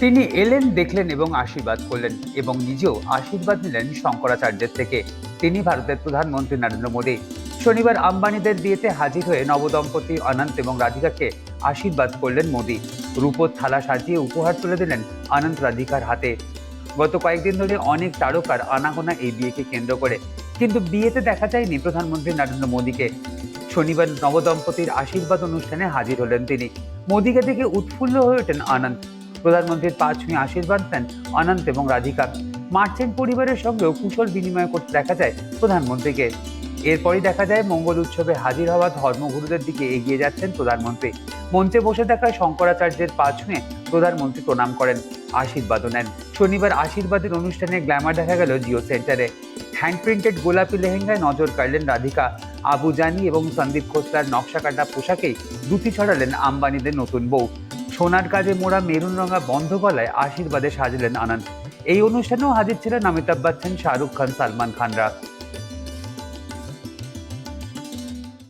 তিনি এলেন, দেখলেন এবং আশীর্বাদ করলেন এবং নিজেও আশীর্বাদ নিলেন শঙ্করাচার্যের থেকে। তিনি ভারতের প্রধানমন্ত্রী নরেন্দ্র মোদী। শনিবার আম্বানিদের বিয়েতে হাজির হয়ে নবদম্পতি অনন্ত এবং রাধিকাকে আশীর্বাদ করলেন মোদী। রূপোর থালা সাজিয়ে উপহার তুলে দিলেন অনন্ত রাধিকার হাতে। গত কয়েকদিন ধরে অনেক তারকার আনাগোনা এই বিয়েকে কেন্দ্র করে। কিন্তু বিয়েতে দেখা যায়নি প্রধানমন্ত্রী নরেন্দ্র মোদীকে। শনিবার নবদম্পতির আশীর্বাদ অনুষ্ঠানে হাজির হলেন তিনি। মোদীকে দেখে উৎফুল্ল হয়ে ওঠেন আনন্দ প্রধানমন্ত্রীর পা ছুঁয়ে আশীর্বাদ দেন অনন্ত এবং রাধিকা। মার্চেন্ট পরিবারের সঙ্গেও কুশল বিনিময় করতে দেখা যায় প্রধানমন্ত্রীকে। এরপরই দেখা যায় মঙ্গল উৎসবে হাজির হওয়া ধর্মগুরুদের দিকে এগিয়ে যাচ্ছেন প্রধানমন্ত্রী। মঞ্চে বসে থাকা শঙ্করাচার্যের পা ছুঁয়ে প্রধানমন্ত্রী প্রণাম করেন, আশীর্বাদও নেন। শনিবার আশীর্বাদের অনুষ্ঠানে গ্ল্যামার দেখা গেল জিও সেন্টারে। হ্যান্ড প্রিন্টেড গোলাপি লেহেঙ্গায় নজর কাড়লেন রাধিকা। আবু জানি এবং সন্দীপ খোসলার নকশা কাটা পোশাকেই দুটি ছড়ালেন আম্বানিদের নতুন বউ। সোনার কাজে মোড়া মেরুন রঙা বন্ধ গলায় আশীর্বাদে সাজলেন আনন্দ। এই অনুষ্ঠানেও হাজির ছিলেন অমিতাভ বচ্চন, শাহরুখ খান, সালমান খানরা।